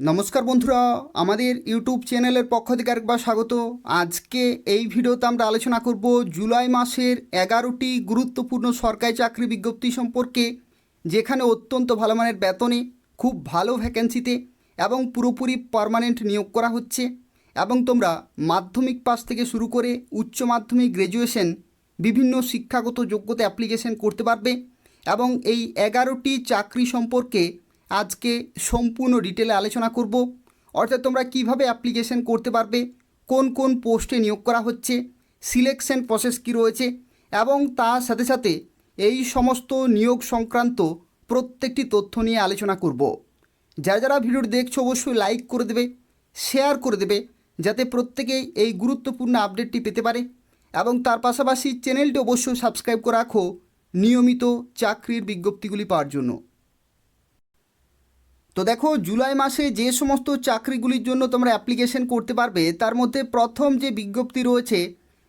নমস্কার বন্ধুরা, আমাদের ইউটিউব চ্যানেলের পক্ষ থেকে আরেকবার স্বাগত। আজকে এই ভিডিওতে আমরা আলোচনা করব জুলাই মাসের এগারোটি গুরুত্বপূর্ণ সরকারি চাকরি বিজ্ঞপ্তি সম্পর্কে, যেখানে অত্যন্ত ভালো মানের বেতনে, খুব ভালো ভ্যাকেন্সিতে এবং পুরোপুরি পার্মানেন্ট নিয়োগ করা হচ্ছে এবং তোমরা মাধ্যমিক পাস থেকে শুরু করে উচ্চ মাধ্যমিক গ্র্যাজুয়েশন বিভিন্ন শিক্ষাগত যোগ্যতা অ্যাপ্লিকেশন করতে পারবে এবং এই এগারোটি চাকরি সম্পর্কে আজকে সম্পূর্ণ ডিটেলে আলোচনা করব। অর্থাৎ তোমরা কীভাবে অ্যাপ্লিকেশন করতে পারবে, কোন কোন পোস্টে নিয়োগ করা হচ্ছে, সিলেকশন প্রসেস কী রয়েছে এবং তার সাথে সাথে এই সমস্ত নিয়োগ সংক্রান্ত প্রত্যেকটি তথ্য নিয়ে আলোচনা করব। যারা যারা ভিডিওটি দেখছ অবশ্যই লাইক করে দেবে, শেয়ার করে দেবে, যাতে প্রত্যেকেই এই গুরুত্বপূর্ণ আপডেটটি পেতে পারে এবং তার পাশাপাশি চ্যানেলটি অবশ্যই সাবস্ক্রাইব করে রাখো নিয়মিত চাকরির বিজ্ঞপ্তিগুলি পাওয়ার জন্য। তো দেখো, জুলাই মাসে যে সমস্ত চাকরিগুলির জন্য তোমরা অ্যাপ্লিকেশন করতে পারবে, তার মধ্যে প্রথম যে বিজ্ঞপ্তি রয়েছে,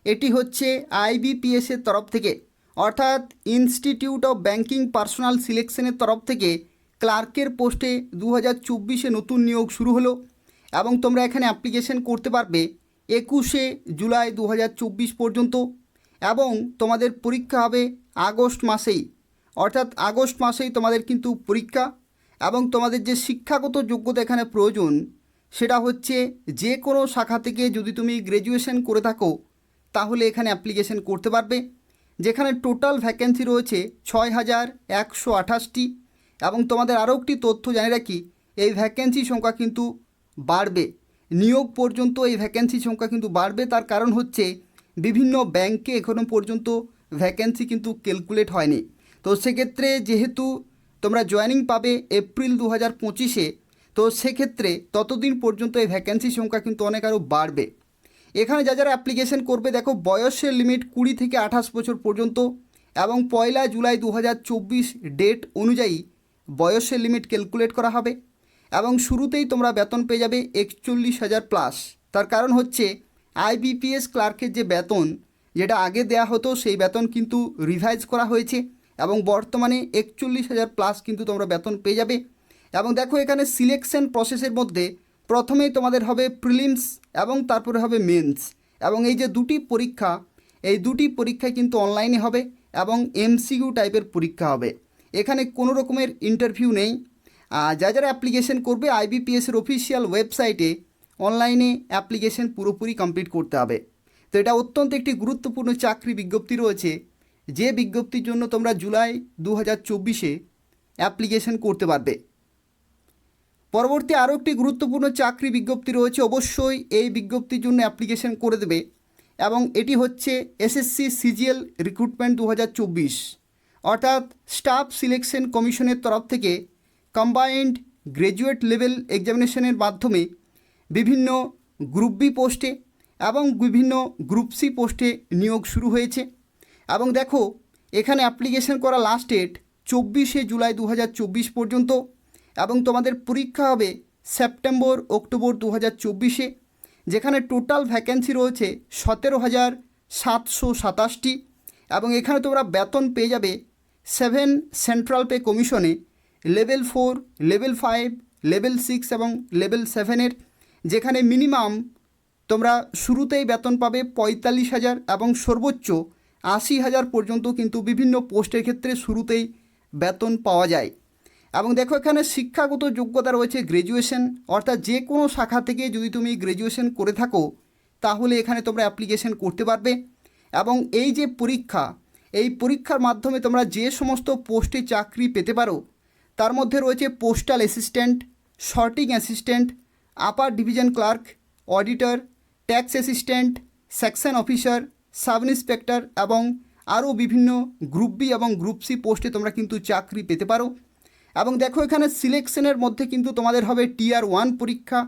এটি হচ্ছে আইবিপিএসের তরফ থেকে। অর্থাৎ ইনস্টিটিউট অফ ব্যাংকিং পার্সোনাল সিলেকশনের তরফ থেকে ক্লার্কের পোস্টে দু হাজার নতুন নিয়োগ শুরু হলো এবং তোমরা এখানে অ্যাপ্লিকেশন করতে পারবে একুশে জুলাই দু হাজার চব্বিশ পর্যন্ত এবং তোমাদের পরীক্ষা হবে আগস্ট মাসেই। অর্থাৎ আগস্ট মাসেই তোমাদের কিন্তু পরীক্ষা এবং তোমাদের যে শিক্ষাগত যোগ্যতা এখানে প্রয়োজন, সেটা হচ্ছে যে কোনো শাখা থেকে যদি তুমি গ্র্যাজুয়েশন করে থাকো, তাহলে এখানে অ্যাপ্লিকেশন করতে পারবে, যেখানে টোটাল ভ্যাকেন্সি রয়েছে ছয় হাজার একশো আঠাশটি এবং তোমাদের আরও একটি তথ্য জানি রাখি, এই ভ্যাকেন্সি সংখ্যা কিন্তু বাড়বে। নিয়োগ পর্যন্ত এই ভ্যাকেন্সি সংখ্যা কিন্তু বাড়বে, তার কারণ হচ্ছে বিভিন্ন ব্যাংকে এখনও পর্যন্ত ভ্যাকেন্সি কিন্তু ক্যালকুলেট হয়নি। তো সেক্ষেত্রে যেহেতু তোমরা জয়েনিং পাবে এপ্রিল দু হাজার পঁচিশে। তো সেক্ষেত্রে ততদিন পর্যন্ত এই ভ্যাকেন্সি সংখ্যা কিন্তু অনেক আরও বাড়বে। এখানে যা যারা অ্যাপ্লিকেশন করবে, দেখো বয়সের লিমিট কুড়ি থেকে আঠাশ বছর পর্যন্ত এবং পয়লা জুলাই দু হাজার চব্বিশ ডেট অনুযায়ী বয়সের লিমিট ক্যালকুলেট করা হবে এবং শুরুতেই তোমরা বেতন পেয়ে যাবে একচল্লিশ হাজার প্লাস তার কারণ হচ্ছে আইবিপিএস ক্লার্কের যে বেতন, যেটা আগে দেয়া হতো, সেই বেতন কিন্তু রিভাইজ করা হয়েছে। এবং বর্তমানে একচল্লিশ হাজার প্লাস কিন্তু তোমরা বেতন পেয়ে যাবে। এবং দেখো এখানে সিলেকশন প্রসেসের মধ্যে প্রথমেই তোমাদের হবে প্রিলিমস এবং তারপরে হবে মেন্স এবং এই যে দুটি পরীক্ষা, এই দুটি পরীক্ষায় কিন্তু অনলাইনে হবে এবং এমসিকিউ টাইপের পরীক্ষা হবে। এখানে কোনো রকমের ইন্টারভিউ নেই। যা যারা অ্যাপ্লিকেশন করবে আইবিপিএসের অফিসিয়াল ওয়েবসাইটে অনলাইনে অ্যাপ্লিকেশন পুরোপুরি কমপ্লিট করতে হবে। তো এটা অত্যন্ত একটি গুরুত্বপূর্ণ চাকরি বিজ্ঞপ্তি রয়েছে। যে বিজ্ঞপ্তির জন্য তোমরা জুলাই দু হাজার চব্বিশে অ্যাপ্লিকেশন করতে পারবে। পরবর্তী আরও একটি গুরুত্বপূর্ণ চাকরি বিজ্ঞপ্তি রয়েছে, অবশ্যই এই বিজ্ঞপ্তির জন্য অ্যাপ্লিকেশন করে দেবে এবং এটি হচ্ছে এসএসসি সিজিএল রিক্রুটমেন্ট দু হাজার চব্বিশ। অর্থাৎ স্টাফ সিলেকশন কমিশনের তরফ থেকে কম্বাইন্ড গ্র্যাজুয়েট লেভেল এক্সামিনেশনের মাধ্যমে বিভিন্ন গ্রুপ বি পোস্টে এবং বিভিন্ন গ্রুপ সি পোস্টে নিয়োগ শুরু হয়েছে। এবং দেখো, এখানে অ্যাপ্লিকেশন করা লাস্ট ডেট চব্বিশে জুলাই দু হাজার চব্বিশ পর্যন্ত এবং তোমাদের পরীক্ষা হবে সেপ্টেম্বর, অক্টোবর দু চব্বিশে, যেখানে টোটাল ভ্যাকেন্সি রয়েছে সতেরো হাজার সাতশো সাতাশটি এবং এখানে তোমরা বেতন পেয়ে যাবে সেভেন সেন্ট্রাল পে কমিশনে level four level five level six এবং লেভেল সেভেনের যেখানে মিনিমাম তোমরা শুরুতেই বেতন পাবে পঁয়তাল্লিশ হাজার এবং সর্বোচ্চ আশি হাজার পর্যন্ত কিন্তু বিভিন্ন পোস্টের ক্ষেত্রে শুরুতেই বেতন পাওয়া যায়। এবং দেখো এখানে শিক্ষাগত যোগ্যতা রয়েছে গ্র্যাজুয়েশন অর্থাৎ যে কোনো শাখা থেকে যদি তুমি গ্র্যাজুয়েশন করে থাকো, তাহলে এখানে তোমরা অ্যাপ্লিকেশন করতে পারবে। এবং এই যে পরীক্ষা, এই পরীক্ষার মাধ্যমে তোমরা যে সমস্ত পোস্টে চাকরি পেতে পারো, তার মধ্যে রয়েছে postal assistant sorting assistant upper division clerk auditor tax assistant section officer sub inspector এবং আরও বিভিন্ন গ্রুপ বি এবং গ্রুপ সি পোস্টে তোমরা কিন্তু চাকরি পেতে পারো। এবং দেখো এখানে সিলেকশনের মধ্যে কিন্তু তোমাদের হবে টিয়ার ওয়ান পরীক্ষা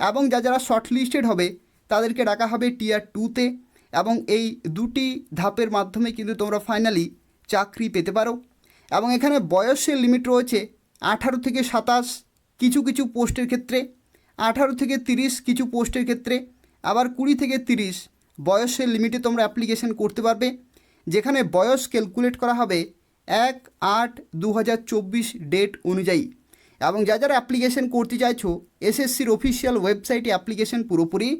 এবং যা যারা শর্টলিস্টেড হবে তাদেরকে ডাকা হবে টিয়ার টুতে এবং এই দুটি ধাপের মাধ্যমে কিন্তু তোমরা ফাইনালি চাকরি পেতে পারো। এবং এখানে বয়সের লিমিট রয়েছে আঠারো থেকে সাতাশ কিছু কিছু পোস্টের ক্ষেত্রে, আঠারো থেকে তিরিশ কিছু পোস্টের ক্ষেত্রে, আবার কুড়ি থেকে তিরিশ বয়সের লিমিটে তোমরা অ্যাপ্লিকেশন করতে পারবে। যেখানে বয়স ক্যালকুলেট করা হবে এক আট দু ডেট অনুযায়ী। এবং যা যারা অ্যাপ্লিকেশন করতে চাইছো এসএসসির অফিসিয়াল ওয়েবসাইটে অ্যাপ্লিকেশন পুরোপুরি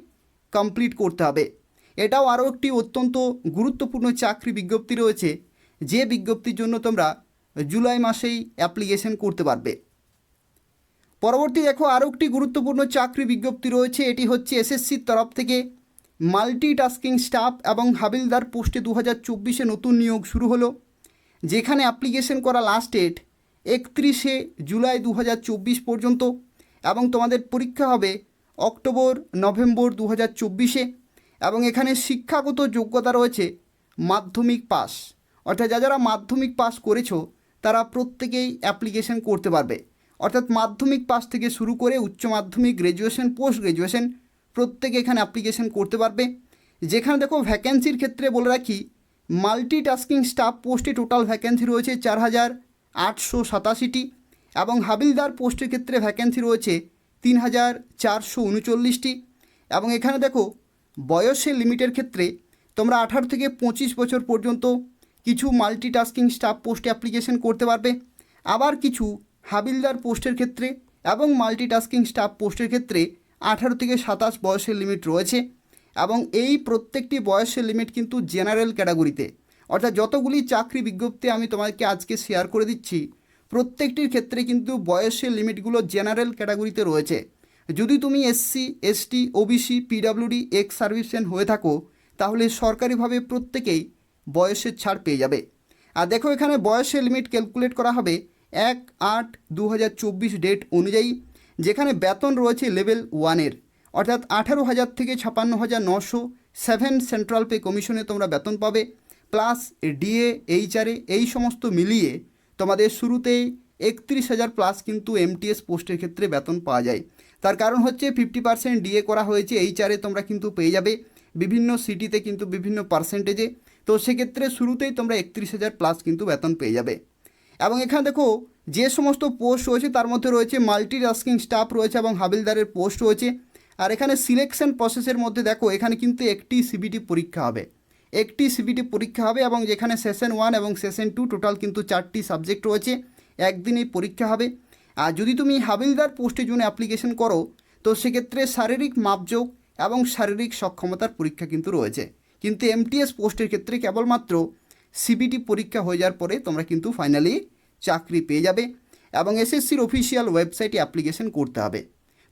কমপ্লিট করতে হবে। এটাও আরও একটি অত্যন্ত গুরুত্বপূর্ণ চাকরি বিজ্ঞপ্তি রয়েছে, যে বিজ্ঞপ্তির জন্য তোমরা জুলাই মাসেই অ্যাপ্লিকেশন করতে পারবে। পরবর্তী দেখো, আরও একটি গুরুত্বপূর্ণ চাকরি বিজ্ঞপ্তি রয়েছে, এটি হচ্ছে এসএসসির তরফ থেকে মাল্টিটাস্কিং স্টাফ এবং হাবিলদার পোস্টে দু হাজার চব্বিশে নতুন নিয়োগ শুরু হলো, যেখানে অ্যাপ্লিকেশন করা লাস্ট ডেট একত্রিশে জুলাই দু হাজার চব্বিশ পর্যন্ত এবং তোমাদের পরীক্ষা হবে অক্টোবর, নভেম্বর দু হাজার চব্বিশে এবং এখানে শিক্ষাগত যোগ্যতা রয়েছে মাধ্যমিক পাস। অর্থাৎ যা যারা মাধ্যমিক পাস করেছ, তারা প্রত্যেকেই অ্যাপ্লিকেশন করতে পারবে। অর্থাৎ মাধ্যমিক পাস থেকে শুরু করে উচ্চ মাধ্যমিক গ্র্যাজুয়েশন পোস্ট গ্র্যাজুয়েশন প্রত্যেকে এখানে অ্যাপ্লিকেশন করতে পারবে। যেখানে দেখো ভ্যাকেন্সির ক্ষেত্রে বলে রাখি মাল্টিটাস্কিং স্টাফ পোস্টে টোটাল ভ্যাকেন্সি রয়েছে চার হাজার আটশো সাতাশিটি এবং হাবিলদার পোস্টের ক্ষেত্রে ভ্যাকেন্সি রয়েছে তিন হাজার চারশো উনচল্লিশটি এবং এখানে দেখো বয়সের লিমিটের ক্ষেত্রে তোমরা আঠারো থেকে পঁচিশ বছর পর্যন্ত কিছু মাল্টিটাস্কিং স্টাফ পোস্টে অ্যাপ্লিকেশন করতে পারবে। আবার কিছু হাবিলদার পোস্টের ক্ষেত্রে এবং মাল্টিটাস্কিং স্টাফ পোস্টের ক্ষেত্রে আঠারো থেকে সাতাশ বয়সের লিমিট রয়েছে এবং এই প্রত্যেকটি বয়সের লিমিট কিন্তু জেনারেল ক্যাটাগরিতে অর্থাৎ যতগুলি চাকরি বিজ্ঞপ্তি আমি তোমাকে আজকে শেয়ার করে দিচ্ছি, প্রত্যেকটির ক্ষেত্রে কিন্তু বয়সের লিমিটগুলো জেনারেল ক্যাটাগরিতে রয়েছে। যদি তুমি SC ST OBC PWD ex serviceman হয়ে থাকো, তাহলে সরকারিভাবে প্রত্যেকেই বয়সের ছাড় পেয়ে যাবে। আর দেখো এখানে বয়সের লিমিট ক্যালকুলেট করা হবে এক আট দু ডেট অনুযায়ী। যেখানে বেতন রয়েছে লেভেল ওয়ানের। অর্থাৎ আঠারো হাজার থেকে ছাপান্ন হাজার নশো সেভেন সেন্ট্রাল পে কমিশনে তোমরা বেতন পাবে। প্লাস ডিএ এইচআরএ এই সমস্ত মিলিয়ে তোমাদের শুরুতেই একত্রিশ হাজার প্লাস কিন্তু এমটিএস পোস্টের ক্ষেত্রে বেতন পাওয়া যায়। তার কারণ হচ্ছে ফিফটি পার্সেন্ট ডিএ করা হয়েছে এইচআরএ তোমরা কিন্তু পেয়ে যাবে। বিভিন্ন সিটিতে কিন্তু বিভিন্ন পার্সেন্টেজে। তো সেক্ষেত্রে শুরুতেই তোমরা একত্রিশ হাজার প্লাস কিন্তু বেতন পেয়ে যাবে। এবং এখানে দেখো যে সমস্ত পোস্ট রয়েছে, তার মধ্যে রয়েছে মাল্টি টাস্কিং স্টাফ রয়েছে এবং হাবিলদারের পোস্ট রয়েছে। আর এখানে সিলেকশন প্রসেসের মধ্যে দেখো, এখানে কিন্তু একটি সিবিটি পরীক্ষা হবে। একটি সিবিটি পরীক্ষা হবে এবং যেখানে সেশন ওয়ান এবং সেশন টু টোটাল কিন্তু চারটি সাবজেক্ট রয়েছে, একদিনেই পরীক্ষা হবে। আর যদি তুমি হাবিলদার পোস্টের জন্য অ্যাপ্লিকেশন করো, তো সেক্ষেত্রে শারীরিক মাপযোগ এবং শারীরিক সক্ষমতার পরীক্ষা কিন্তু রয়েছে। কিন্তু এমটিএস পোস্টের ক্ষেত্রে কেবলমাত্র সিবিটি পরীক্ষা হয়ে যাওয়ার পরে তোমরা কিন্তু ফাইনালি চাকরি পেয়ে যাবে এবং এসএসসির অফিসিয়াল ওয়েবসাইটে অ্যাপ্লিকেশন করতে হবে।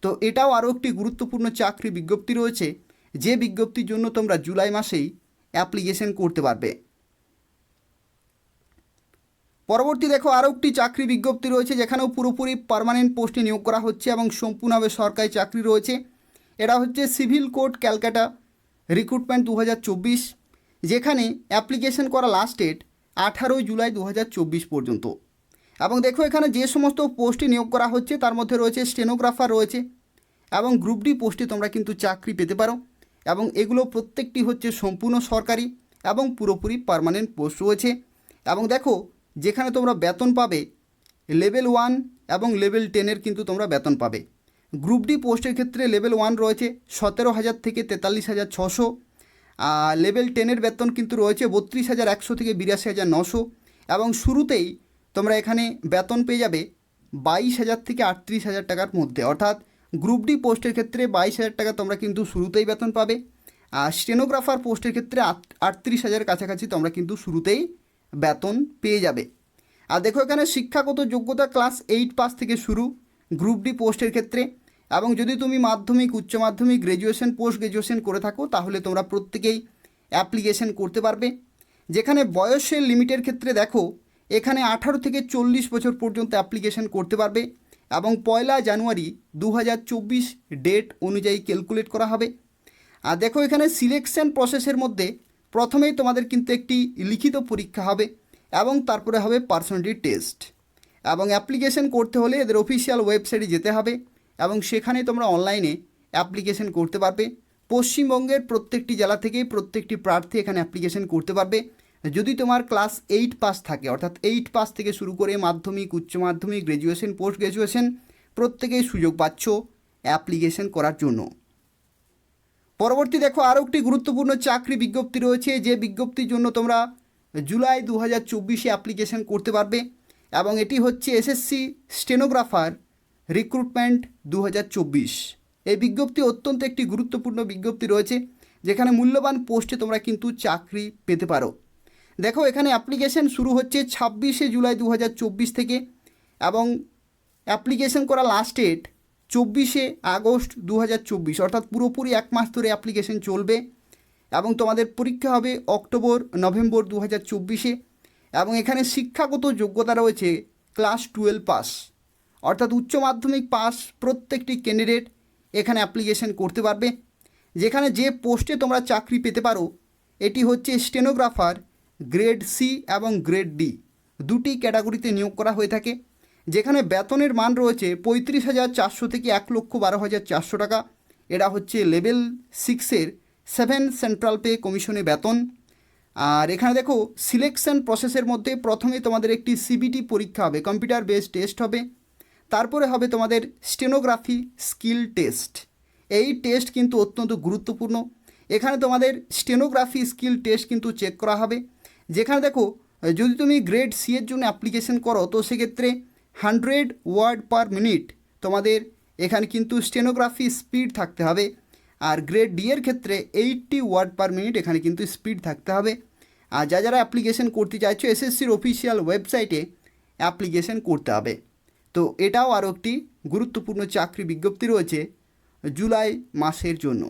তো এটাও আরও একটি গুরুত্বপূর্ণ চাকরি বিজ্ঞপ্তি রয়েছে, যে বিজ্ঞপ্তির জন্য তোমরা জুলাই মাসেই অ্যাপ্লিকেশন করতে পারবে। পরবর্তী দেখো, আরও একটি চাকরি বিজ্ঞপ্তি রয়েছে, যেখানেও পুরোপুরি পার্মানেন্ট পোস্টে নিয়োগ করা হচ্ছে এবং সম্পূর্ণভাবে সরকারি চাকরি রয়েছে। এটা হচ্ছে সিভিল কোর্ট ক্যালকাটা রিক্রুটমেন্ট দু হাজার চব্বিশ, যেখানে অ্যাপ্লিকেশন করা লাস্ট ডেট আঠারোই জুলাই দু হাজার চব্বিশ পর্যন্ত। এবং দেখো এখানে যে সমস্ত পোস্টে নিয়োগ করা হচ্ছে, তার মধ্যে রয়েছে স্টেনোগ্রাফার রয়েছে এবং গ্রুপ ডি পোস্টে তোমরা কিন্তু চাকরি পেতে পারো এবং এগুলো প্রত্যেকটি হচ্ছে সম্পূর্ণ সরকারি এবং পুরোপুরি পার্মানেন্ট পোস্ট রয়েছে। এবং দেখো, যেখানে তোমরা বেতন পাবে লেভেল ওয়ান এবং লেভেল টেনের কিন্তু তোমরা বেতন পাবে। গ্রুপ ডি পোস্টের ক্ষেত্রে লেভেল ওয়ান রয়েছে সতেরো হাজার থেকে তেতাল্লিশ হাজার ছশো লেভেল টেনের বেতন কিন্তু রয়েছে বত্রিশ হাজার একশো থেকে বিরাশি হাজার নশো এবং শুরুতেই তোমরা এখানে বেতন পেয়ে যাবে বাইশ হাজার থেকে আটত্রিশ হাজার টাকার মধ্যে। অর্থাৎ গ্রুপ ডি পোস্টের ক্ষেত্রে বাইশ হাজার টাকা তোমরা কিন্তু শুরুতেই বেতন পাবে। আর স্টেনোগ্রাফার পোস্টের ক্ষেত্রে আটত্রিশ হাজার কাছাকাছি তোমরা কিন্তু শুরুতেই বেতন পেয়ে যাবে। আর দেখো এখানে শিক্ষাগত যোগ্যতা ক্লাস এইট পাস থেকে শুরু গ্রুপ ডি পোস্টের ক্ষেত্রে। এবং যদি তুমি মাধ্যমিক, উচ্চ মাধ্যমিক গ্র্যাজুয়েশন পোস্ট গ্র্যাজুয়েশন করে থাকো, তাহলে তোমরা প্রত্যেকেই অ্যাপ্লিকেশন করতে পারবে। যেখানে বয়সের লিমিটের ক্ষেত্রে দেখো এখানে আঠারো থেকে চল্লিশ বছর পর্যন্ত অ্যাপ্লিকেশন করতে পারবে এবং পয়লা জানুয়ারি দু হাজার চব্বিশ ডেট অনুযায়ী ক্যালকুলেট করা হবে। আর দেখো এখানে সিলেকশন প্রসেসের মধ্যে প্রথমেই তোমাদের কিন্তু একটি লিখিত পরীক্ষা হবে এবং তারপরে হবে পার্সোনালিটি টেস্ট। এবং অ্যাপ্লিকেশন করতে হলে এদের অফিসিয়াল ওয়েবসাইটে যেতে হবে এবং সেখানে তোমরা অনলাইনে অ্যাপ্লিকেশন করতে পারবে। পশ্চিমবঙ্গের প্রত্যেকটি জেলা থেকেই প্রত্যেকটি প্রার্থী এখানে অ্যাপ্লিকেশন করতে পারবে। যদি তোমার ক্লাস এইট পাস থাকে, অর্থাৎ এইট পাস থেকে শুরু করে মাধ্যমিক, উচ্চ মাধ্যমিক গ্র্যাজুয়েশন পোস্ট গ্র্যাজুয়েশন প্রত্যেকেই সুযোগ পাচ্ছ অ্যাপ্লিকেশন করার জন্য। পরবর্তী দেখো, আরও একটি গুরুত্বপূর্ণ চাকরি বিজ্ঞপ্তি রয়েছে, যে বিজ্ঞপ্তির জন্য তোমরা জুলাই দু হাজার চব্বিশে অ্যাপ্লিকেশন করতে পারবে এবং এটি হচ্ছে এসএসসি স্টেনোগ্রাফার রিক্রুটমেন্ট দু হাজার চব্বিশ। এই বিজ্ঞপ্তি অত্যন্ত একটি গুরুত্বপূর্ণ বিজ্ঞপ্তি রয়েছে, যেখানে মূল্যবান পোস্টে তোমরা কিন্তু চাকরি পেতে পারো। দেখো, এখানে অ্যাপ্লিকেশন শুরু হচ্ছে ছাব্বিশে জুলাই দু হাজার চব্বিশ থেকে এবং অ্যাপ্লিকেশন করা লাস্ট ডেট চব্বিশে আগস্ট দু হাজার চব্বিশ, অর্থাৎ পুরোপুরি এক মাস ধরে অ্যাপ্লিকেশন চলবে এবং তোমাদের পরীক্ষা হবে অক্টোবর, নভেম্বর দু হাজার চব্বিশে এবং এখানে শিক্ষাগত যোগ্যতা রয়েছে ক্লাস টুয়েলভ পাস অর্থাৎ উচ্চ মাধ্যমিক পাস প্রত্যেকটি ক্যান্ডিডেট এখানে অ্যাপ্লিকেশন করতে পারবে। যেখানে যে পোস্টে তোমরা চাকরি পেতে পারো, এটি হচ্ছে স্টেনোগ্রাফার গ্রেড সি এবং গ্রেড ডি দুটি ক্যাটাগরিতে নিয়োগ করা হয়ে থাকে, যেখানে বেতনের মান রয়েছে পঁয়ত্রিশ হাজার চারশো থেকে এক লক্ষ বারো হাজার চারশো টাকা। এরা হচ্ছে লেভেল সিক্সের সেভেন সেন্ট্রাল পে কমিশনে বেতন। আর এখানে দেখো সিলেকশন প্রসেসের মধ্যে প্রথমে তোমাদের একটি সিবিটি পরীক্ষা হবে কম্পিউটার বেসড টেস্ট হবে। তারপরে হবে তোমাদের স্টেনোগ্রাফি স্কিল টেস্ট এই টেস্ট কিন্তু অত্যন্ত গুরুত্বপূর্ণ। এখানে তোমাদের স্টেনোগ্রাফি স্কিল টেস্ট কিন্তু চেক করা হবে। যেখানে দেখো যদি তুমি গ্রেড সি এর জন্য অ্যাপ্লিকেশন করো, তো সেক্ষেত্রে হান্ড্রেড ওয়ার্ড পার মিনিট তোমাদের এখানে কিন্তু স্টেনোগ্রাফি স্পিড থাকতে হবে। আর গ্রেড ডি এর ক্ষেত্রে এইটটি ওয়ার্ড পার মিনিট এখানে কিন্তু স্পিড থাকতে হবে। আর যা যারা অ্যাপ্লিকেশন করতে চাইছো এসএসসির অফিসিয়াল ওয়েবসাইটে অ্যাপ্লিকেশন করতে হবে। তো এটাও আরও একটি গুরুত্বপূর্ণ চাকরি বিজ্ঞপ্তি রয়েছে জুলাই মাসের জন্য।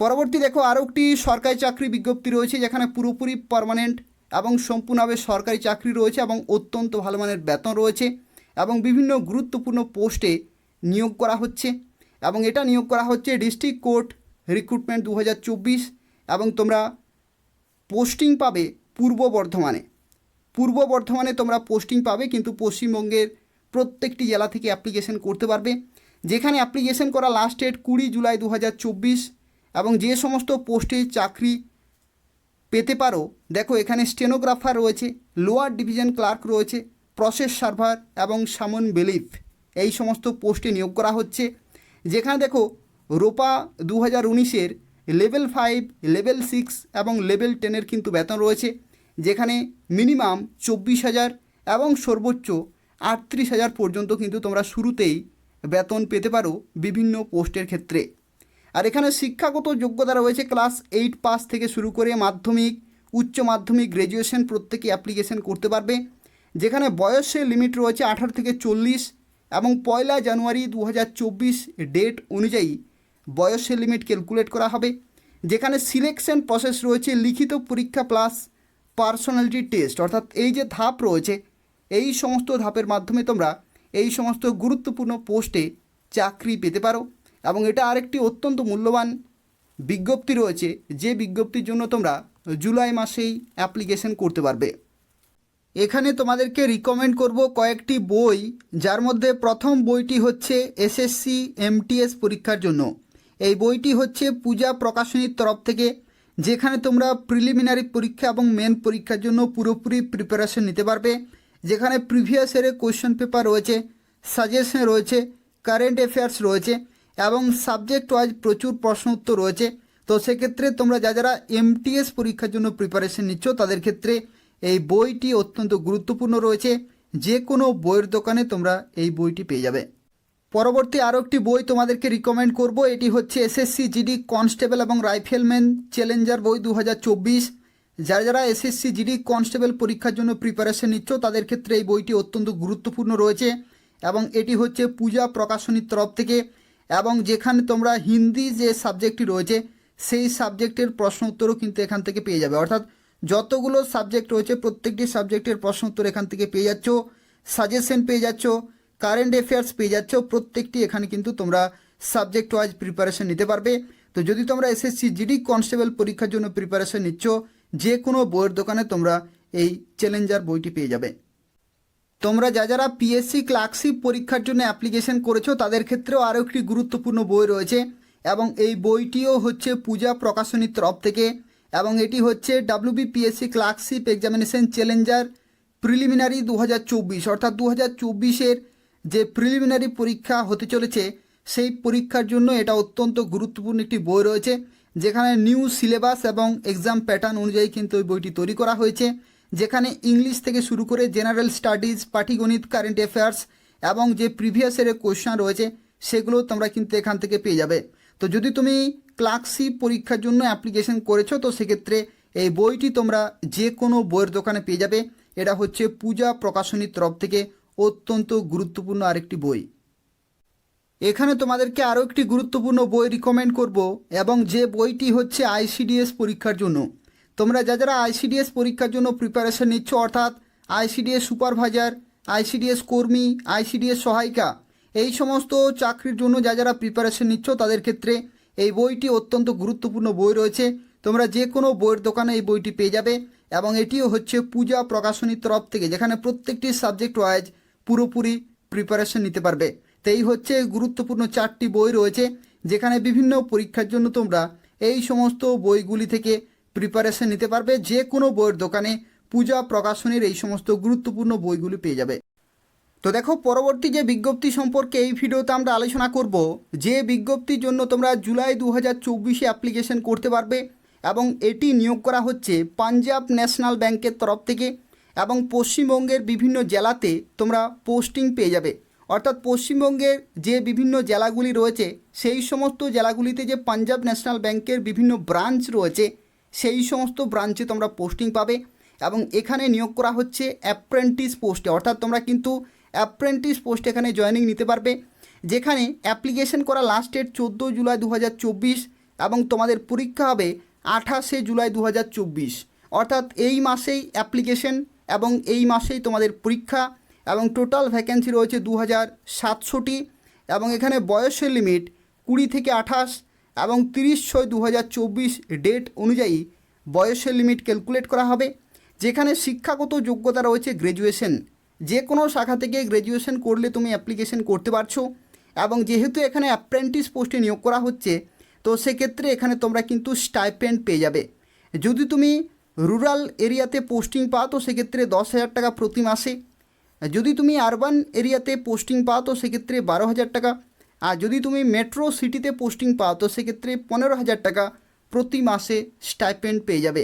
পরবর্তী দেখো, আরও একটি সরকারি চাকরি বিজ্ঞপ্তি রয়েছে, যেখানে পুরোপুরি পার্মানেন্ট এবং সম্পূর্ণভাবে সরকারি চাকরি রয়েছে এবং অত্যন্ত ভালো মানের বেতন রয়েছে এবং বিভিন্ন গুরুত্বপূর্ণ পোস্টে নিয়োগ করা হচ্ছে এবং এটা নিয়োগ করা হচ্ছে ডিস্ট্রিক্ট কোর্ট রিক্রুটমেন্ট দু হাজার চব্বিশ এবং তোমরা পোস্টিং পাবে পূর্ব বর্ধমানে। পূর্ব বর্ধমানে তোমরা পোস্টিং পাবে, কিন্তু পশ্চিমবঙ্গের প্রত্যেকটি জেলা থেকে অ্যাপ্লিকেশন করতে পারবে। যেখানে অ্যাপ্লিকেশন করা লাস্ট ডেট কুড়ি জুলাই দু হাজার চব্বিশ এবং যে সমস্ত পোস্টে চাকরি পেতে পারো, দেখো এখানে স্টেনোগ্রাফার রয়েছে লোয়ার ডিভিশন ক্লার্ক রয়েছে প্রসেস সার্ভার এবং সামন বেলিফ, এই সমস্ত পোস্টে নিয়োগ করা হচ্ছে। যেখানে দেখো রোপা দু হাজার উনিশের লেভেল ফাইভ লেভেল সিক্স এবং লেভেল টেনের কিন্তু বেতন রয়েছে, যেখানে মিনিমাম চব্বিশ হাজার এবং সর্বোচ্চ আটত্রিশ হাজার পর্যন্ত কিন্তু তোমরা শুরুতেই বেতন পেতে পারো বিভিন্ন পোস্টের ক্ষেত্রে। আর এখানে শিক্ষাগত যোগ্যতা রয়েছে ক্লাস এইট পাস থেকে শুরু করে মাধ্যমিক, উচ্চ মাধ্যমিক গ্র্যাজুয়েশন প্রত্যেকে অ্যাপ্লিকেশন করতে পারবে। যেখানে বয়সের লিমিট রয়েছে আঠারো থেকে চল্লিশ এবং পয়লা জানুয়ারি দু হাজার চব্বিশ ডেট অনুযায়ী বয়সের লিমিট ক্যালকুলেট করা হবে। যেখানে সিলেকশন প্রসেস রয়েছে, লিখিত পরীক্ষা প্লাস পার্সোনালিটি টেস্ট, অর্থাৎ এই যে ধাপ রয়েছে, এই সমস্ত ধাপের মাধ্যমে তোমরা এই সমস্ত গুরুত্বপূর্ণ পোস্টে চাকরি পেতে পারো। এবং এটা আরেকটি অত্যন্ত মূল্যবান বিজ্ঞপ্তি রয়েছে, যে বিজ্ঞপ্তির জন্য তোমরা জুলাই মাসেই অ্যাপ্লিকেশন করতে পারবে। এখানে তোমাদেরকে রিকমেন্ড করব কয়েকটি বই, যার মধ্যে প্রথম বইটি হচ্ছে এসএসসি এমটিএস পরীক্ষার জন্য। এই বইটি হচ্ছে পূজা প্রকাশনীর তরফ থেকে, যেখানে তোমরা প্রিলিমিনারি পরীক্ষা এবং মেন পরীক্ষার জন্য পুরোপুরি প্রিপারেশন নিতে পারবে। যেখানে প্রিভিয়াস ইয়ারে কোয়েশ্চেন পেপার রয়েছে সাজেশন রয়েছে কারেন্ট অ্যাফেয়ার্স রয়েছে এবং সাবজেক্ট ওয়াইজ প্রচুর প্রশ্ন উত্তর রয়েছে। তো সেক্ষেত্রে তোমরা যা যারা এমটিএস পরীক্ষার জন্য প্রিপারেশন নিচ্ছ, তাদের ক্ষেত্রে এই বইটি অত্যন্ত গুরুত্বপূর্ণ রয়েছে। যে কোনো বইয়ের দোকানে তোমরা এই বইটি পেয়ে যাবে। পরবর্তী আরও একটি বই তোমাদেরকে রিকমেন্ড করব, এটি হচ্ছে এসএসসি জিডি কনস্টেবল এবং রাইফেলম্যান চ্যালেঞ্জার বই দু যারা যারা এসএসসি জিডি কনস্টেবল পরীক্ষার জন্য প্রিপারেশন নিচ্ছ, তাদের ক্ষেত্রে এই বইটি অত্যন্ত গুরুত্বপূর্ণ রয়েছে। এবং এটি হচ্ছে পূজা প্রকাশনীর তরফ থেকে এবং যেখানে তোমরা হিন্দি যে সাবজেক্টটি রয়েছে, সেই সাবজেক্টের প্রশ্ন উত্তরও কিন্তু এখান থেকে পেয়ে যাবে। অর্থাৎ যতগুলো সাবজেক্ট রয়েছে, প্রত্যেকটি সাবজেক্টের প্রশ্ন উত্তর এখান থেকে পেয়ে যাচ্ছ সাজেশন পেয়ে যাচ্ছ কারেন্ট অ্যাফেয়ার্স পেয়ে যাচ্ছ, প্রত্যেকটি এখানে কিন্তু তোমরা সাবজেক্ট ওয়াইজ প্রিপারেশন নিতে পারবে। তো যদি তোমরা এসএসসি জিডি কনস্টেবল পরীক্ষার জন্য প্রিপারেশন নিচ্ছ, যে কোনো বইয়ের দোকানে তোমরা এই চ্যালেঞ্জার বইটি পেয়ে যাবে। তোমরা যা যারা পিএসসি ক্লার্কশিপ পরীক্ষার জন্য অ্যাপ্লিকেশন করেছ, তাদের ক্ষেত্রেও আরও একটি গুরুত্বপূর্ণ বই রয়েছে এবং এই বইটিও হচ্ছে পূজা প্রকাশনীর তরফ থেকে এবং এটি হচ্ছে WB PSC clerkship examination challenger preliminary দু অর্থাৎ দু হাজার যে প্রিলিমিনারি পরীক্ষা হতে চলেছে, সেই পরীক্ষার জন্য এটা অত্যন্ত গুরুত্বপূর্ণ একটি বই রয়েছে, যেখানে নিউ সিলেবাস এবং এক্সাম প্যাটার্ন অনুযায়ী কিন্তু ওই বইটি তৈরি করা হয়েছে। যেখানে ইংলিশ থেকে শুরু করে জেনারেল স্টাডিজ, পাটিগণিত, কারেন্ট অ্যাফেয়ার্স এবং যে প্রিভিয়াস ইয়ারের কোয়েশ্চান রয়েছে, সেগুলো তোমরা কিন্তু এখান থেকে পেয়ে যাবে। তো যদি তুমি ক্লার্কশিপ পরীক্ষার জন্য অ্যাপ্লিকেশন করেছ, তো সেক্ষেত্রে এই বইটি তোমরা যে কোনো বইয়ের দোকানে পেয়ে যাবে। এটা হচ্ছে পূজা প্রকাশনীর তরফ থেকে অত্যন্ত গুরুত্বপূর্ণ আরেকটি বই। এখানে তোমাদেরকে আরও একটি গুরুত্বপূর্ণ বই রিকমেন্ড করব এবং যে বইটি হচ্ছে আইসিডিএস পরীক্ষার জন্য। তোমরা যা যারা আইসিডিএস পরীক্ষার জন্য প্রিপারেশন নিচ্ছ, অর্থাৎ আইসিডিএস সুপারভাইজার আইসিডিএস কর্মী আইসিডিএস সহায়িকা, এই সমস্ত চাকরির জন্য যা যারা প্রিপারেশন নিচ্ছ, তাদের ক্ষেত্রে এই বইটি অত্যন্ত গুরুত্বপূর্ণ বই রয়েছে। তোমরা যে কোনো বইয়ের দোকানে এই বইটি পেয়ে যাবে এবং এটিও হচ্ছে পূজা প্রকাশনীর তরফ থেকে, যেখানে প্রত্যেকটি সাবজেক্ট ওয়াইজ পুরোপুরি প্রিপারেশন নিতে পারবে। তো এই হচ্ছে গুরুত্বপূর্ণ চারটি বই রয়েছে, যেখানে বিভিন্ন পরীক্ষার জন্য তোমরা এই সমস্ত বইগুলি থেকে প্রিপারেশন নিতে পারবে, যে কোনো বইয়ের দোকানে পূজা প্রকাশনীর এই সমস্ত গুরুত্বপূর্ণ বইগুলি পেয়ে যাবে। তো দেখো, পরবর্তী যে বিজ্ঞপ্তি সম্পর্কে এই ভিডিওতে আমরা আলোচনা করব, যে বিজ্ঞপ্তির জন্য তোমরা জুলাই দু হাজার চব্বিশে অ্যাপ্লিকেশন করতে পারবে এবং এটি নিয়োগ করা হচ্ছে পাঞ্জাব ন্যাশনাল ব্যাংকের তরফ থেকে এবং পশ্চিমবঙ্গের বিভিন্ন জেলাতে তোমরা পোস্টিং পেয়ে যাবে। অর্থাৎ পশ্চিমবঙ্গের যে বিভিন্ন জেলাগুলি রয়েছে, সেই সমস্ত জেলাগুলিতে যে পাঞ্জাব ন্যাশনাল ব্যাংকের বিভিন্ন ব্রাঞ্চ রয়েছে সেই সমস্ত ব্রাঞ্চে তোমরা পোস্টিং পাবে এবং এখানে নিয়োগ করা হচ্ছে অ্যাপ্রেন্টিস পোস্টে অর্থাৎ তোমরা কিন্তু অ্যাপ্রেন্টিস পোস্ট এখানে জয়েনিং নিতে পারবে, যেখানে অ্যাপ্লিকেশন করা লাস্ট ডেট জুলাই দু হাজার চব্বিশ এবং তোমাদের পরীক্ষা হবে আঠাশে জুলাই দু হাজার চব্বিশ। অর্থাৎ এই মাসেই অ্যাপ্লিকেশন এবং এই মাসেই তোমাদের পরীক্ষা এবং টোটাল ভ্যাকেন্সি রয়েছে দু হাজার এবং এখানে বয়সের লিমিট কুড়ি থেকে আঠাশ এবং তিরিশ ছয় দু ডেট অনুযায়ী বয়সের লিমিট ক্যালকুলেট করা হবে, যেখানে শিক্ষাগত যোগ্যতা রয়েছে গ্র্যাজুয়েশন। যে কোনো শাখা থেকে গ্র্যাজুয়েশন করলে তুমি অ্যাপ্লিকেশন করতে পারছ এবং যেহেতু এখানে অ্যাপ্রেন্টিস পোস্টে নিয়োগ করা হচ্ছে, তো সেক্ষেত্রে এখানে তোমরা কিন্তু স্টাইপেন্ড পেয়ে যাবে। যদি তুমি রুরাল এরিয়াতে পোস্টিং পাও, তো সেক্ষেত্রে দশ হাজার টাকা প্রতি মাসে। যদি তুমি আরবান এরিয়াতে পোস্টিং পাও, তো সেক্ষেত্রে বারো হাজার টাকা। আর যদি তুমি মেট্রো সিটিতে পোস্টিং পাও, তো সেক্ষেত্রে পনেরো হাজার টাকা প্রতি মাসে স্টাইপেন্ড পেয়ে যাবে।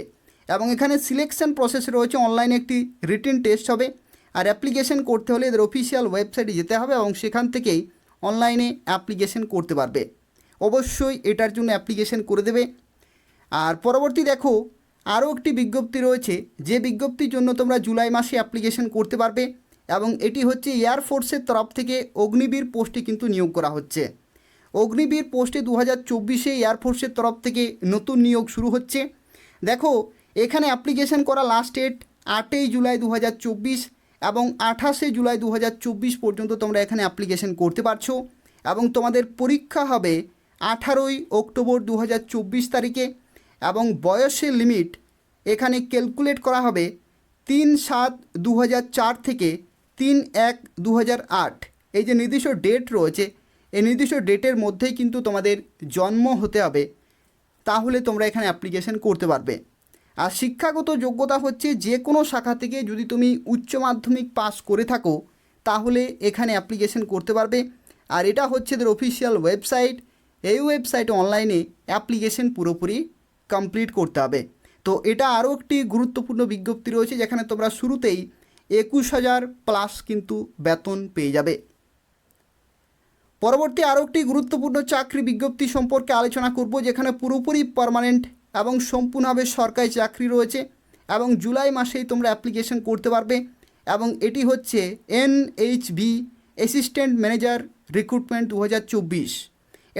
এবং এখানে সিলেকশন প্রসেস রয়েছে অনলাইনে একটি রিটেন টেস্ট হবে। আর অ্যাপ্লিকেশন করতে হলে এদের অফিসিয়াল ওয়েবসাইটে যেতে হবে এবং সেখান থেকেই অনলাইনে অ্যাপ্লিকেশন করতে পারবে। অবশ্যই এটার জন্য অ্যাপ্লিকেশন করে দেবে। আর পরবর্তী দেখো, আরও একটি বিজ্ঞপ্তি রয়েছে, যে বিজ্ঞপ্তির জন্য তোমরা জুলাই মাসে অ্যাপ্লিকেশন করতে পারবে। এবং এটি হচ্ছে এয়ারফোর্সের তরফ থেকে অগ্নিবীর পোস্টে কিন্তু নিয়োগ করা হচ্ছে। অগ্নিবীর পোস্টে দু হাজার চব্বিশে এয়ারফোর্সের তরফ থেকে নতুন নিয়োগ শুরু হচ্ছে। দেখো, এখানে অ্যাপ্লিকেশন করা লাস্ট ডেট আটই জুলাই দু হাজার চব্বিশ এবং আঠাশে জুলাই দু হাজার চব্বিশ পর্যন্ত তোমরা এখানে অ্যাপ্লিকেশন করতে পারছ এবং তোমাদের পরীক্ষা হবে আঠারোই অক্টোবর দু হাজার চব্বিশ তারিখে এবং বয়সের লিমিট এখানে ক্যালকুলেট করা হবে তিন সাত দু থেকে তিন এক দু এই যে নির্দিষ্ট ডেট রয়েছে, এই নির্দিষ্ট ডেটের মধ্যেই কিন্তু তোমাদের জন্ম হতে হবে। তাহলে তোমরা এখানে অ্যাপ্লিকেশন করতে পারবে। আর শিক্ষাগত যোগ্যতা হচ্ছে যে কোনো শাখা থেকে যদি তুমি উচ্চ মাধ্যমিক পাস করে থাকো, তাহলে এখানে অ্যাপ্লিকেশন করতে পারবে। আর এটা হচ্ছে এদের অফিসিয়াল ওয়েবসাইট এই ওয়েবসাইটে অনলাইনে অ্যাপ্লিকেশন পুরোপুরি কমপ্লিট করতে হবে। তো এটা আরও একটি গুরুত্বপূর্ণ বিজ্ঞপ্তি রয়েছে, যেখানে তোমরা শুরুতেই একুশ হাজার প্লাস কিন্তু বেতন পেয়ে যাবে। পরবর্তী আরও একটি গুরুত্বপূর্ণ চাকরি বিজ্ঞপ্তি সম্পর্কে আলোচনা করব, যেখানে পুরোপুরি পারমানেন্ট এবং সম্পূর্ণভাবে সরকারি চাকরি রয়েছে এবং জুলাই মাসেই তোমরা অ্যাপ্লিকেশন করতে পারবে এবং এটি হচ্ছে এনএইচবি অ্যাসিস্ট্যান্ট ম্যানেজার রিক্রুটমেন্ট দু হাজার চব্বিশ।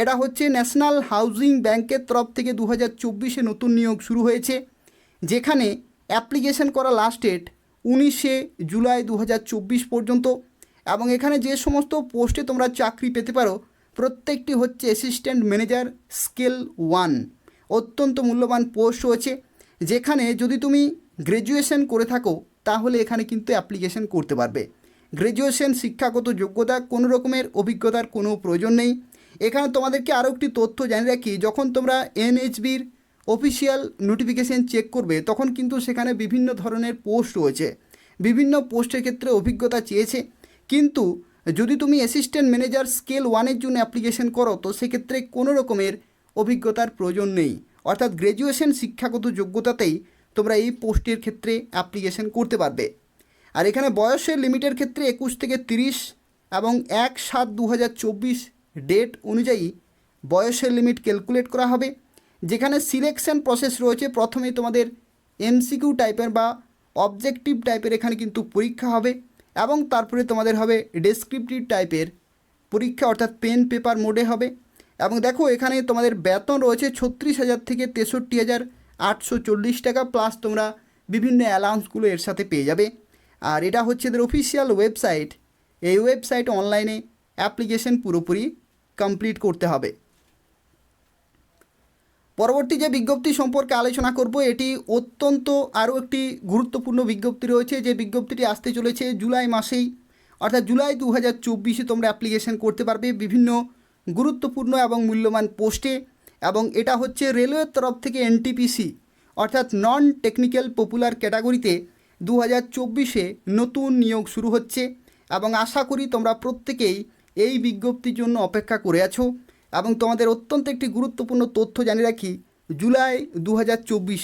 এটা হচ্ছে ন্যাশনাল হাউজিং ব্যাংকের তরফ থেকে দু হাজার নতুন নিয়োগ শুরু হয়েছে, যেখানে অ্যাপ্লিকেশন করা লাস্ট ডেট উনিশে জুলাই দু হাজার চব্বিশ পর্যন্ত। এবং এখানে যে সমস্ত পোস্টে তোমরা চাকরি পেতে পারো, প্রত্যেকটি হচ্ছে অ্যাসিস্ট্যান্ট ম্যানেজার স্কেল ওয়ান অত্যন্ত মূল্যবান পোস্ট রয়েছে। যেখানে যদি তুমি গ্র্যাজুয়েশন করে থাকো, তাহলে এখানে কিন্তু অ্যাপ্লিকেশন করতে পারবে। গ্র্যাজুয়েশন শিক্ষাগত যোগ্যতা, কোনো রকমের অভিজ্ঞতার কোনো প্রয়োজন নেই। এখানে তোমাদেরকে আরও একটি তথ্য জানিয়ে রাখি, যখন তোমরা এনএইচবির অফিসিয়াল নোটিফিকেশান চেক করবে, তখন কিন্তু সেখানে বিভিন্ন ধরনের পোস্ট রয়েছে। বিভিন্ন পোস্টের ক্ষেত্রে অভিজ্ঞতা চেয়েছে। কিন্তু যদি তুমি অ্যাসিস্ট্যান্ট ম্যানেজার স্কেল ওয়ানের জন্য অ্যাপ্লিকেশন করো, তো সেক্ষেত্রে কোনো রকমের অভিজ্ঞতার প্রয়োজন নেই। অর্থাৎ গ্র্যাজুয়েশন শিক্ষাগত যোগ্যতাতেই তোমরা এই পোস্টের ক্ষেত্রে অ্যাপ্লিকেশন করতে পারবে। আর এখানে বয়সের লিমিটের ক্ষেত্রে একুশ থেকে তিরিশ এবং এক সাত দু ডেট অনুযায়ী বয়সের লিমিট ক্যালকুলেট করা হবে। যেখানে সিলেকশন প্রসেস রয়েছে প্রথমে তোমাদের এমসিকিউ টাইপের বা অবজেক্টিভ টাইপের এখানে কিন্তু পরীক্ষা হবে এবং তারপরে তোমাদের হবে ডেসক্রিপটিভ টাইপের পরীক্ষা, অর্থাৎ পেন পেপার মোডে হবে। এবং দেখো, এখানে তোমাদের বেতন রয়েছে ছত্রিশ হাজার থেকে তেষট্টি হাজার আটশো চল্লিশ টাকা প্লাস তোমরা বিভিন্ন অ্যালাউন্সগুলো এর সাথে পেয়ে যাবে। আর এটা হচ্ছে এদের অফিসিয়াল ওয়েবসাইট এই ওয়েবসাইট অনলাইনে অ্যাপ্লিকেশন পুরোপুরি কমপ্লিট করতে হবে। পরবর্তী যে বিজ্ঞপ্তি সম্পর্কে আলোচনা করব, এটি অত্যন্ত আরও একটি গুরুত্বপূর্ণ বিজ্ঞপ্তি রয়েছে। যে বিজ্ঞপ্তিটি আসতে চলেছে জুলাই মাসেই, অর্থাৎ জুলাই দু হাজার চব্বিশে তোমরা অ্যাপ্লিকেশন করতে পারবে বিভিন্ন গুরুত্বপূর্ণ এবং মূল্যবান পোস্টে। এবং এটা হচ্ছে রেলওয়ের তরফ থেকে এনটিপিসি অর্থাৎ নন টেকনিক্যাল পপুলার ক্যাটাগরিতে দু হাজার চব্বিশে নতুন নিয়োগ শুরু হচ্ছে। এবং আশা করি তোমরা প্রত্যেকেই এই বিজ্ঞপ্তির জন্য অপেক্ষা করে আছো। এবং তোমাদের অত্যন্ত একটি গুরুত্বপূর্ণ তথ্য জানিয়ে রাখি, জুলাই দু হাজার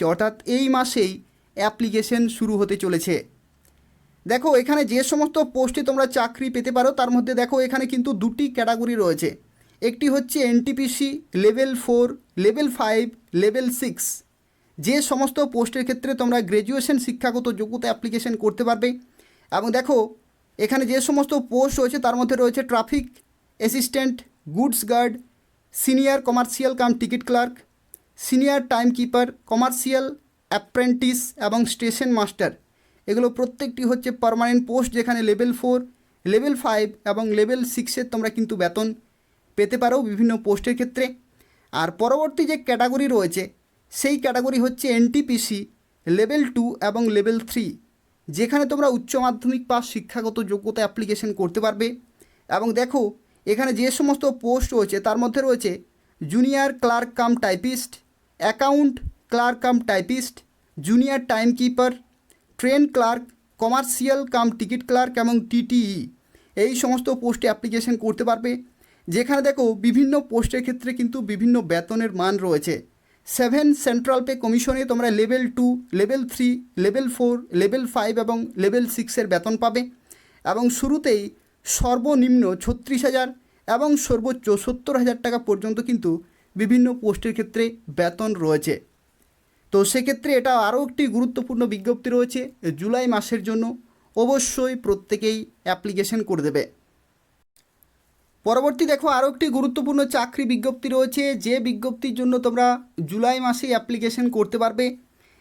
অর্থাৎ এই মাসেই অ্যাপ্লিকেশন শুরু হতে চলেছে। দেখো, এখানে যে সমস্ত পোস্টে তোমরা চাকরি পেতে পারো, তার মধ্যে দেখো, এখানে কিন্তু দুটি ক্যাটাগরি রয়েছে। একটি হচ্ছে NTPC level four, level five, level six. যে সমস্ত পোস্টের ক্ষেত্রে তোমরা গ্র্যাজুয়েশন শিক্ষাগত যোগ্যতা অ্যাপ্লিকেশন করতে পারবে। এবং দেখো, এখানে যে সমস্ত পোস্ট রয়েছে, তার মধ্যে রয়েছে traffic assistant, goods guard senior commercial cum ticket clerk, senior time keeper commercial apprentice এবং স্টেশন মাস্টার। এগুলো প্রত্যেকটি হচ্ছে পার্মানেন্ট পোস্ট যেখানে লেভেল ফোর, লেভেল ফাইভ এবং লেভেল সিক্সের তোমরা কিন্তু বেতন পেতে পারো বিভিন্ন পোস্টের ক্ষেত্রে। আর পরবর্তী যে ক্যাটাগরি রয়েছে, সেই ক্যাটাগরি হচ্ছে এনটিপিসি, লেভেল টু এবং লেভেল থ্রি, যেখানে তোমরা উচ্চ মাধ্যমিক পাস শিক্ষাগত যোগ্যতা অ্যাপ্লিকেশন করতে পারবে। এবং দেখো এখানে যে সমস্ত পোস্ট রয়েছে, তার মধ্যে রয়েছে junior clerk cum typist account clerk cum typist junior time keeper train clerk commercial cum ticket clerk এবং টিটিই এই সমস্ত পোস্টে অ্যাপ্লিকেশন করতে পারবে। যেখানে দেখো বিভিন্ন পোস্টের ক্ষেত্রে কিন্তু বিভিন্ন বেতনের মান রয়েছে। সেভেন সেন্ট্রাল পে কমিশনে তোমরা level two level three level four level five এবং লেভেল সিক্সের বেতন পাবে। এবং শুরুতেই সর্বনিম্ন ছত্রিশ হাজার এবং সর্বোচ্চ সত্তর হাজার টাকা পর্যন্ত কিন্তু বিভিন্ন পোস্টের ক্ষেত্রে বেতন রয়েছে। তো সেক্ষেত্রে এটা আরও একটি গুরুত্বপূর্ণ বিজ্ঞপ্তি রয়েছে জুলাই মাসের জন্য। অবশ্যই প্রত্যেকেই অ্যাপ্লিকেশন করে দেবে। পরবর্তী দেখো আরও একটি গুরুত্বপূর্ণ চাকরি বিজ্ঞপ্তি রয়েছে। যে বিজ্ঞপ্তির জন্য তোমরা জুলাই মাসেই অ্যাপ্লিকেশন করতে পারবে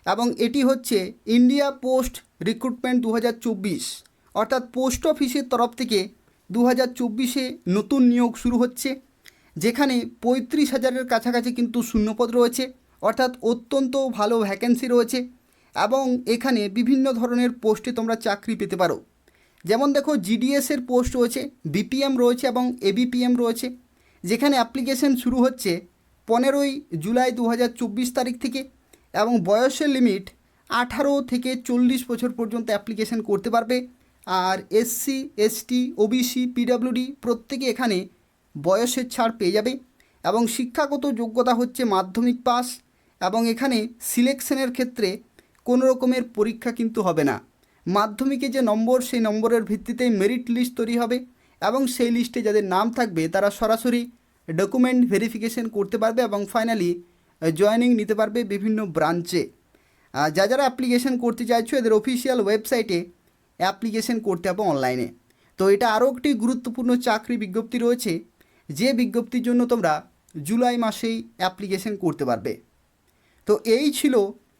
এবং এটি হচ্ছে ইন্ডিয়া পোস্ট রিক্রুটমেন্ট দু হাজার চব্বিশ। অর্থাৎ পোস্ট অফিসের তরফ থেকে দু হাজার চব্বিশে নতুন নিয়োগ শুরু হচ্ছে, যেখানে পঁয়ত্রিশ হাজারের কাছাকাছি কিন্তু শূন্যপদ রয়েছে, অর্থাৎ অত্যন্ত ভালো ভ্যাকেন্সি রয়েছে এবং এখানে বিভিন্ন ধরনের পোস্টে তোমরা চাকরি পেতে পারো। যেমন দেখো জিডিএসের পোস্ট রয়েছে বিপিএম রয়েছে এবং এবিপিএম রয়েছে, যেখানে অ্যাপ্লিকেশন শুরু হচ্ছে পনেরোই জুলাই দু হাজার চব্বিশ তারিখ থেকে এবং বয়সের লিমিট আঠারো থেকে চল্লিশ বছর পর্যন্ত অ্যাপ্লিকেশন করতে পারবে। আর এসসি এসটি ওবিসি পিডাব্লিউডি প্রত্যেকে এখানে বয়সের ছাড় পেয়ে যাবে এবং শিক্ষাগত যোগ্যতা হচ্ছে মাধ্যমিক পাস এবং এখানে সিলেকশনের ক্ষেত্রে কোনো রকমের পরীক্ষা কিন্তু হবে না। মাধ্যমিকে যে নম্বর, সেই নম্বরের ভিত্তিতেই মেরিট লিস্ট তৈরি হবে এবং সেই লিস্টে যাদের নাম থাকবে, তারা সরাসরি ডকুমেন্ট ভেরিফিকেশন করতে পারবে এবং ফাইনালি জয়েনিং নিতে পারবে বিভিন্ন ব্রাঞ্চে যা যারা অ্যাপ্লিকেশন করতে চাইছো, এদের অফিসিয়াল ওয়েবসাইটে অ্যাপ্লিকেশন করতে হবে অনলাইনে। তো এটা আরও একটি গুরুত্বপূর্ণ চাকরি বিজ্ঞপ্তি রয়েছে, যে বিজ্ঞপ্তির জন্য তোমরা জুলাই মাসেই অ্যাপ্লিকেশন করতে পারবে। তো এই ছিল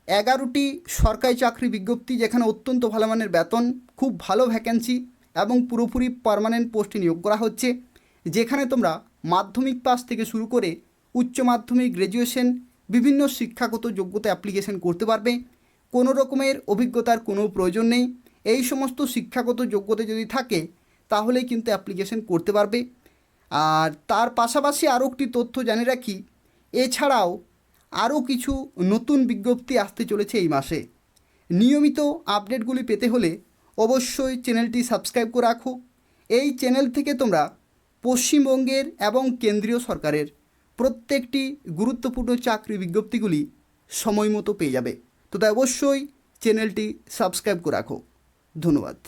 এগারোটি সরকারি চাকরি বিজ্ঞপ্তি, যেখানে অত্যন্ত ভালো মানের বেতন, খুব ভালো ভ্যাকেন্সি এবং পুরোপুরি পার্মানেন্ট পোস্টে নিয়োগ করা হচ্ছে, যেখানে তোমরা মাধ্যমিক পাস থেকে শুরু করে উচ্চ মাধ্যমিক গ্র্যাজুয়েশন বিভিন্ন শিক্ষাগত যোগ্যতা অ্যাপ্লিকেশন করতে পারবে। কোনো রকমের অভিজ্ঞতার কোনো প্রয়োজন নেই। এই সমস্ত শিক্ষাগত যোগ্যতা যদি থাকে, তাহলেই কিন্তু অ্যাপ্লিকেশন করতে পারবে। আর তার পাশাপাশি আরও একটি তথ্য জানিয়ে রাখি, এছাড়াও আরও কিছু নতুন বিজ্ঞপ্তি আসতে চলেছে এই মাসে। নিয়মিত আপডেটগুলি পেতে হলে অবশ্যই চ্যানেলটি সাবস্ক্রাইব করে রাখো। এই চ্যানেল থেকে তোমরা পশ্চিমবঙ্গের এবং কেন্দ্রীয় সরকারের প্রত্যেকটি গুরুত্বপূর্ণ চাকরি বিজ্ঞপ্তিগুলি সময় মতো পেয়ে যাবে। তো তাই অবশ্যই চ্যানেলটি সাবস্ক্রাইব করে রাখো। ধন্যবাদ।